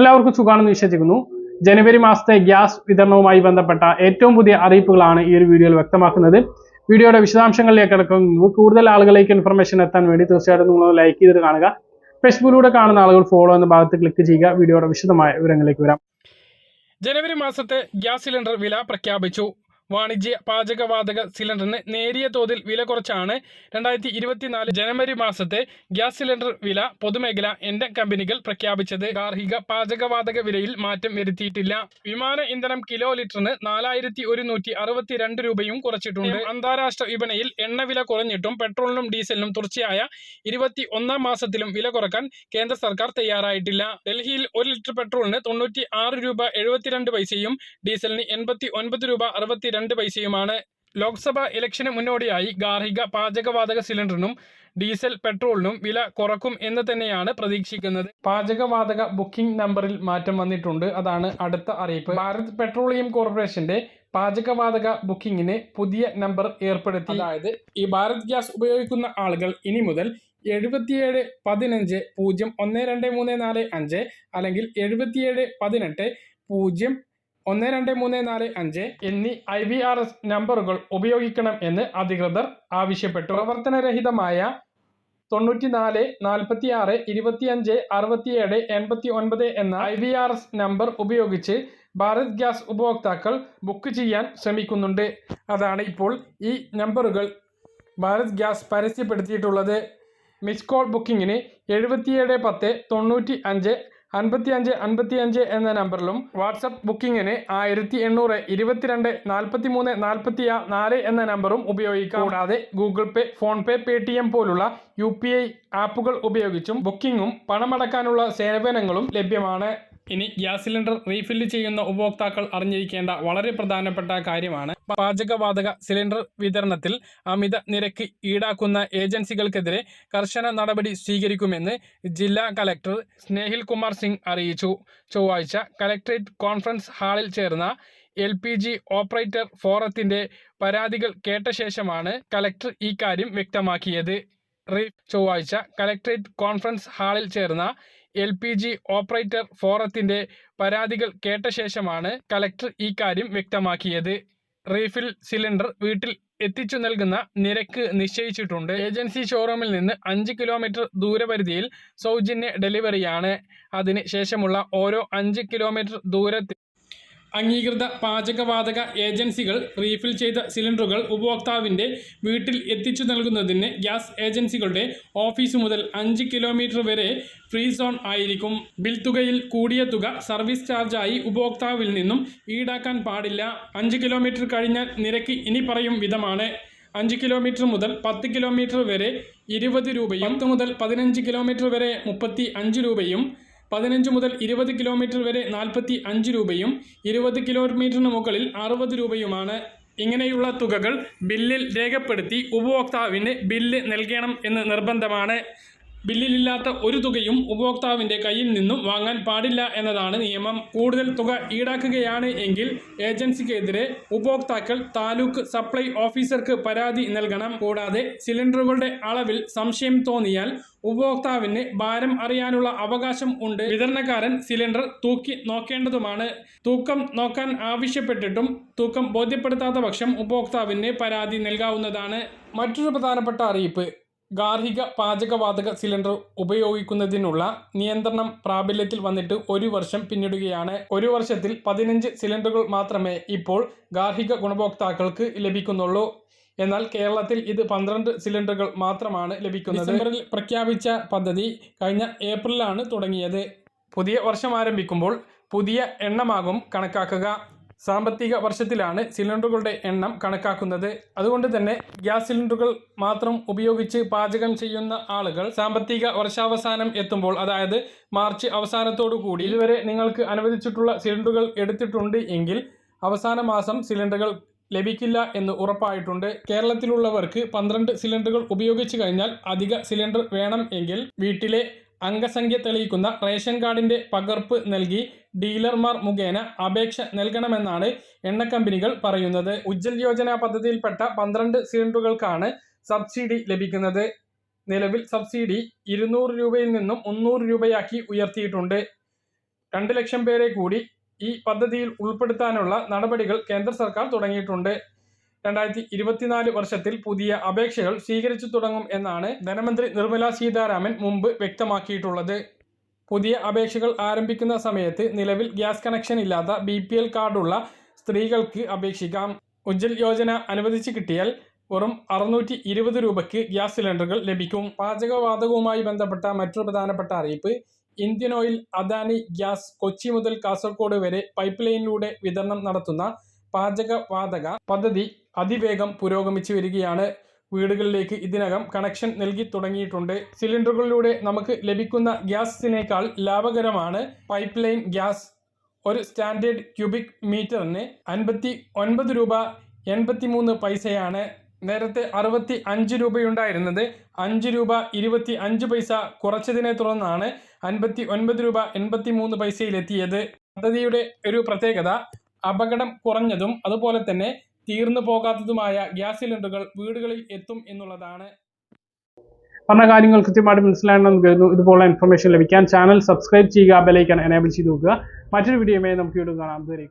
എല്ലാവർക്കും സുഖാണെന്ന് വിശ്വസിക്കുന്നു. ജനുവരി മാസത്തെ ഗ്യാസ് വിതരണവുമായി ബന്ധപ്പെട്ട ഏറ്റവും പുതിയ അറിയിപ്പുകളാണ് ഈ ഒരു വീഡിയോയിൽ വ്യക്തമാക്കുന്നത്. വീഡിയോയുടെ വിശദാംശങ്ങളിലേക്ക് കിടക്കുന്നു കൂടുതൽ ആളുകളിലേക്ക് ഇൻഫർമേഷൻ എത്താൻ വേണ്ടി തീർച്ചയായിട്ടും നിങ്ങൾ ലൈക്ക് ചെയ്തിട്ട് കാണുക. ഫേസ്ബുക്കിലൂടെ കാണുന്ന ആളുകൾ ഫോളോ എന്ന ഭാഗത്ത് ക്ലിക്ക് ചെയ്യുക. വീഡിയോയുടെ വിശദമായ വിവരങ്ങളിലേക്ക് വരാം. ജനുവരി മാസത്തെ ഗ്യാസ് സിലിണ്ടർ വില പ്രഖ്യാപിച്ചു. വാണിജ്യ പാചകവാതക സിലിണ്ടറിന് നേരിയ തോതിൽ വില കുറച്ചാണ് രണ്ടായിരത്തി ഇരുപത്തിനാല് ജനുവരി മാസത്തെ ഗ്യാസ് സിലിണ്ടർ വില പൊതുമേഖല എന്റെ കമ്പനികൾ പ്രഖ്യാപിച്ചത്. ഗാർഹിക പാചകവാതക വിലയിൽ മാറ്റം വരുത്തിയിട്ടില്ല. വിമാന ഇന്ധനം കിലോ ലിറ്ററിന് നാലായിരത്തി ഒരുന്നൂറ്റി അറുപത്തിരണ്ട് രൂപയും കുറച്ചിട്ടുണ്ട്. അന്താരാഷ്ട്ര വിപണിയിൽ എണ്ണ വില കുറഞ്ഞിട്ടും പെട്രോളിനും ഡീസലിനും തുടർച്ചയായ ഇരുപത്തി ഒന്നാം മാസത്തിലും വില കുറയ്ക്കാൻ കേന്ദ്ര സർക്കാർ തയ്യാറായിട്ടില്ല. ഡൽഹിയിൽ ഒരു ലിറ്റർ പെട്രോളിന് തൊണ്ണൂറ്റി ആറ് രൂപ എഴുപത്തിരണ്ട് പൈസയും ഡീസലിന് എൺപത്തി ഒൻപത് രൂപ അറുപത്തിരണ്ട് പൈസയുമാണ്. ലോക്സഭാ ഇലക്ഷന് മുന്നോടിയായി ഗാർഹിക പാചകവാതക സിലിണ്ടറിനും ഡീസൽ പെട്രോളിനും വില കുറക്കും എന്ന് തന്നെയാണ് പ്രതീക്ഷിക്കുന്നത്. പാചകവാതക ബുക്കിംഗ് നമ്പറിൽ മാറ്റം വന്നിട്ടുണ്ട്. അതാണ് അടുത്ത അറിയിപ്പ്. ഭാരത് പെട്രോളിയം കോർപ്പറേഷന്റെ പാചകവാതക ബുക്കിംഗിന് പുതിയ നമ്പർ ഏർപ്പെടുത്തി. അതായത് ഈ ഭാരത് ഗ്യാസ് ഉപയോഗിക്കുന്ന ആളുകൾ ഇനി മുതൽ എഴുപത്തിയേഴ് പതിനഞ്ച് പൂജ്യം ഒന്ന് രണ്ട് മൂന്ന് നാല് അഞ്ച് അല്ലെങ്കിൽ എഴുപത്തിയേഴ് പതിനെട്ട് പൂജ്യം ഒന്ന് രണ്ട് മൂന്ന് നാല് അഞ്ച് എന്നീ ഐ വി ആർ എസ് നമ്പറുകൾ ഉപയോഗിക്കണം എന്ന് അധികൃതർ ആവശ്യപ്പെട്ടു. പ്രവർത്തനരഹിതമായ തൊണ്ണൂറ്റിനാല് നാൽപ്പത്തി ആറ് ഇരുപത്തിയഞ്ച് അറുപത്തിയേഴ് എൺപത്തി ഒൻപത് എന്ന I V R S number ഉപയോഗിച്ച് ഭാരത് ഗ്യാസ് ഉപഭോക്താക്കൾ ബുക്ക് ചെയ്യാൻ ശ്രമിക്കുന്നുണ്ട്. അതാണ് ഇപ്പോൾ ഈ നമ്പറുകൾ ഭാരത് ഗ്യാസ് പരസ്യപ്പെടുത്തിയിട്ടുള്ളത്. മിസ് കോൾ ബുക്കിങ്ങിന് എഴുപത്തിയേഴ് പത്ത് തൊണ്ണൂറ്റി അഞ്ച് അൻപത്തി അഞ്ച് അൻപത്തി അഞ്ച് എന്ന നമ്പറിലും വാട്സപ്പ് ബുക്കിങ്ങിന് ആയിരത്തി എണ്ണൂറ് ഇരുപത്തിരണ്ട് നാൽപ്പത്തി മൂന്ന് നാൽപ്പത്തി നാല് എന്ന നമ്പറും ഉപയോഗിക്കാം. കൂടാതെ ഗൂഗിൾ പേ ഫോൺ പേ പേ ടി എം പോലുള്ള യു പി ഐ ആപ്പുകൾ ഉപയോഗിച്ചും ബുക്കിങ്ങും പണമടക്കാനുള്ള സേവനങ്ങളും ലഭ്യമാണ്. ഇനി ഗ്യാസ് സിലിണ്ടർ റീഫില്ല് ചെയ്യുന്ന ഉപഭോക്താക്കൾ അറിഞ്ഞിരിക്കേണ്ട വളരെ പ്രധാനപ്പെട്ട കാര്യമാണ്. പാചകവാതക സിലിണ്ടർ വിതരണത്തിൽ അമിത നിരക്ക് ഈടാക്കുന്ന ഏജൻസികൾക്കെതിരെ കർശന നടപടി സ്വീകരിക്കുമെന്ന് ജില്ലാ കലക്ടർ സ്നേഹിൽ കുമാർ സിംഗ് അറിയിച്ചു. ചൊവ്വാഴ്ച കലക്ട്രേറ്റ് കോൺഫറൻസ് ഹാളിൽ ചേർന്ന എൽ പി ജി ഓപ്പറേറ്റർ ഫോറത്തിന്റെ പരാതികൾ കേട്ട ശേഷമാണ് കലക്ടർ ഇക്കാര്യം വ്യക്തമാക്കിയത്. ചൊവ്വാഴ്ച കലക്ട്രേറ്റ് കോൺഫറൻസ് ഹാളിൽ ചേർന്ന എൽ പി ജി ഓപ്പറേറ്റർ ഫോറത്തിന്റെ പരാതികൾ കേട്ട ശേഷമാണ് കലക്ടർ ഇക്കാര്യം വ്യക്തമാക്കിയത്. റീഫിൽ സിലിണ്ടർ വീട്ടിൽ എത്തിച്ചു നൽകുന്ന നിരക്ക് നിശ്ചയിച്ചിട്ടുണ്ട്. ഏജൻസി ഷോറൂമിൽ നിന്ന് അഞ്ച് കിലോമീറ്റർ ദൂരപരിധിയിൽ സൗജന്യ ഡെലിവറിയാണ്. അതിന് ശേഷമുള്ള ഓരോ അഞ്ച് കിലോമീറ്റർ ദൂരത്തിൽ അംഗീകൃത പാചകവാതക ഏജൻസികൾ റീഫിൽ ചെയ്ത സിലിണ്ടറുകൾ ഉപഭോക്താവിന്റെ വീട്ടിൽ എത്തിച്ചു നൽകുന്നതിന് ഗ്യാസ് ഏജൻസികളുടെ ഓഫീസ് മുതൽ അഞ്ച് കിലോമീറ്റർ വരെ ഫ്രീ സോൺ ആയിരിക്കും. ബിൽ തുകയിൽ കൂടിയ തുക സർവീസ് ചാർജായി ഉപഭോക്താവിൽ നിന്നും ഈടാക്കാൻ പാടില്ല. അഞ്ച് കിലോമീറ്റർ കഴിഞ്ഞാൽ നിരക്ക് ഇനി പറയും വിധമാണ്. അഞ്ച് കിലോമീറ്റർ മുതൽ പത്ത് കിലോമീറ്റർ വരെ ഇരുപത് രൂപയും പത്ത് മുതൽ പതിനഞ്ച് കിലോമീറ്റർ വരെ മുപ്പത്തി അഞ്ച് രൂപയും പതിനഞ്ച് മുതൽ ഇരുപത് കിലോമീറ്റർ വരെ നാൽപ്പത്തി അഞ്ച് രൂപയും ഇരുപത് കിലോമീറ്ററിന് മുകളിൽ അറുപത് രൂപയുമാണ്. ഇങ്ങനെയുള്ള തുകകൾ ബില്ലിൽ രേഖപ്പെടുത്തി ഉപഭോക്താവിന് ബില്ല് നൽകണം എന്ന് നിർബന്ധമാണ്. ബില്ലിലില്ലാത്ത ഒരു തുകയും ഉപഭോക്താവിന്റെ കയ്യിൽ നിന്നും വാങ്ങാൻ പാടില്ല എന്നതാണ് നിയമം. കൂടുതൽ തുക ഈടാക്കുകയാണ് എങ്കിൽ ഏജൻസിക്കെതിരെ ഉപഭോക്താക്കൾ താലൂക്ക് സപ്ലൈ ഓഫീസർക്ക് പരാതി നൽകണം. കൂടാതെ സിലിണ്ടറുകളുടെ അളവിൽ സംശയം തോന്നിയാൽ ഉപഭോക്താവിന് ഭാരം അറിയാനുള്ള അവകാശം ഉണ്ട്. വിതരണക്കാരൻ സിലിണ്ടർ തൂക്കി നോക്കേണ്ടതുമാണ്. തൂക്കം നോക്കാൻ ആവശ്യപ്പെട്ടിട്ടും തൂക്കം ബോധ്യപ്പെടുത്താത്ത പക്ഷം ഉപഭോക്താവിന് പരാതി നൽകാവുന്നതാണ്. മറ്റൊരു പ്രധാനപ്പെട്ട അറിയിപ്പ്. ഗാർഹിക പാചകവാതക സിലിണ്ടർ ഉപയോഗിക്കുന്നതിനുള്ള നിയന്ത്രണം പ്രാബല്യത്തിൽ വന്നിട്ട് ഒരു വർഷം പിന്നിടുകയാണ്. ഒരു വർഷത്തിൽ പതിനഞ്ച് സിലിണ്ടറുകൾ മാത്രമേ ഇപ്പോൾ ഗാർഹിക ഗുണഭോക്താക്കൾക്ക് ലഭിക്കുന്നുള്ളൂ. എന്നാൽ കേരളത്തിൽ ഇത് പന്ത്രണ്ട് സിലിണ്ടറുകൾ മാത്രമാണ് ലഭിക്കുന്നത്. ഡിസംബറിൽ പ്രഖ്യാപിച്ച പദ്ധതി കഴിഞ്ഞ ഏപ്രിലാണ് തുടങ്ങിയത്. പുതിയ വർഷം ആരംഭിക്കുമ്പോൾ പുതിയ എണ്ണമാകും കണക്കാക്കുക. സാമ്പത്തിക വർഷത്തിലാണ് സിലിണ്ടറുകളുടെ എണ്ണം കണക്കാക്കുന്നത്. അതുകൊണ്ട് തന്നെ ഗ്യാസ് സിലിണ്ടറുകൾ മാത്രം ഉപയോഗിച്ച് പാചകം ചെയ്യുന്ന ആളുകൾ സാമ്പത്തിക വർഷാവസാനം എത്തുമ്പോൾ അതായത് മാർച്ച് അവസാനത്തോടു കൂടി ഇതുവരെ നിങ്ങൾക്ക് അനുവദിച്ചിട്ടുള്ള സിലിണ്ടറുകൾ എടുത്തിട്ടുണ്ട് എങ്കിൽ അവസാന മാസം സിലിണ്ടറുകൾ ലഭിക്കില്ല എന്ന് ഉറപ്പായിട്ടുണ്ട്. കേരളത്തിലുള്ളവർക്ക് പന്ത്രണ്ട് സിലിണ്ടറുകൾ ഉപയോഗിച്ചു കഴിഞ്ഞാൽ അധിക സിലിണ്ടർ വേണം എങ്കിൽ വീട്ടിലെ അംഗസംഖ്യ തെളിയിക്കുന്ന റേഷൻ കാർഡിന്റെ പകർപ്പ് നൽകി ഡീലർമാർ മുഖേന അപേക്ഷ നൽകണമെന്നാണ് എണ്ണ കമ്പനികൾ പറയുന്നത്. ഉജ്ജൽ യോജന പദ്ധതിയിൽപ്പെട്ട പന്ത്രണ്ട് സിലിണ്ടറുകൾക്കാണ് സബ്സിഡി ലഭിക്കുന്നത്. നിലവിൽ സബ്സിഡി ഇരുന്നൂറ് രൂപയിൽ നിന്നും മുന്നൂറ് രൂപയാക്കി ഉയർത്തിയിട്ടുണ്ട്. രണ്ട് ലക്ഷം പേരെ കൂടി ഈ പദ്ധതിയിൽ ഉൾപ്പെടുത്താനുള്ള നടപടികൾ കേന്ദ്ര സർക്കാർ തുടങ്ങിയിട്ടുണ്ട്. രണ്ടായിരത്തി ഇരുപത്തിനാല് വർഷത്തിൽ പുതിയ അപേക്ഷകൾ സ്വീകരിച്ചു തുടങ്ങും എന്നാണ് ധനമന്ത്രി നിർമ്മല സീതാരാമൻ മുമ്പ് വ്യക്തമാക്കിയിട്ടുള്ളത്. പുതിയ അപേക്ഷകൾ ആരംഭിക്കുന്ന സമയത്ത് നിലവിൽ ഗ്യാസ് കണക്ഷൻ ഇല്ലാത്ത ബി പി എൽ കാർഡുള്ള സ്ത്രീകൾക്ക് അപേക്ഷിക്കാം. ഉജ്ജൽ യോജന അനുവദിച്ച് കിട്ടിയാൽ വെറും അറുന്നൂറ്റി ഇരുപത് രൂപയ്ക്ക് ഗ്യാസ് സിലിണ്ടറുകൾ ലഭിക്കും. പാചകവാതകവുമായി ബന്ധപ്പെട്ട മറ്റൊരു പ്രധാനപ്പെട്ട അറിയിപ്പ് Indian oil Adani gas Kochi മുതൽ കാസർഗോഡ് വരെ പൈപ്പ് ലൈനിലൂടെ വിതരണം നടത്തുന്ന പാചകവാതക പദ്ധതി അതിവേഗം പുരോഗമിച്ചു വരികയാണ്. വീടുകളിലേക്ക് ഇതിനകം കണക്ഷൻ നൽകി തുടങ്ങിയിട്ടുണ്ട്. സിലിണ്ടറുകളിലൂടെ നമുക്ക് ലഭിക്കുന്ന ഗ്യാസിനേക്കാൾ ലാഭകരമാണ് പൈപ്പ് ലൈൻ ഗ്യാസ്. ഒരു സ്റ്റാൻഡേർഡ് ക്യൂബിക് മീറ്ററിന് അൻപത്തി ഒൻപത് രൂപ എൺപത്തി മൂന്ന് പൈസയാണ്. നേരത്തെ അറുപത്തി അഞ്ച് രൂപയുണ്ടായിരുന്നത്. അഞ്ച് രൂപ ഇരുപത്തി അഞ്ച് പൈസ കുറച്ചതിനെ തുടർന്നാണ് അൻപത്തി ഒൻപത് രൂപ എൺപത്തി മൂന്ന് പൈസയിലെത്തിയത്. പദ്ധതിയുടെ ഒരു പ്രത്യേകത അപകടം കുറഞ്ഞതും അതുപോലെ തന്നെ തീർന്നു പോകാത്തതുമായ ഗ്യാസ് സിലിണ്ടറുകൾ വീടുകളിൽ എത്തും എന്നുള്ളതാണ്. പറഞ്ഞ കാര്യങ്ങൾ കൃത്യമായിട്ട് മനസ്സിലാണെന്ന് കരുതുന്നു ഇതുപോലുള്ള ഇൻഫർമേഷൻ ലഭിക്കാൻ ചാനൽ സബ്സ്ക്രൈബ് ചെയ്യുക ബെലൈക്കൻ എനേബിൾ ചെയ്ത് നോക്കുക മറ്റൊരു വീഡിയോയുമായി നമുക്ക് വീണ്ടും കാണാം. ഇതുവരെ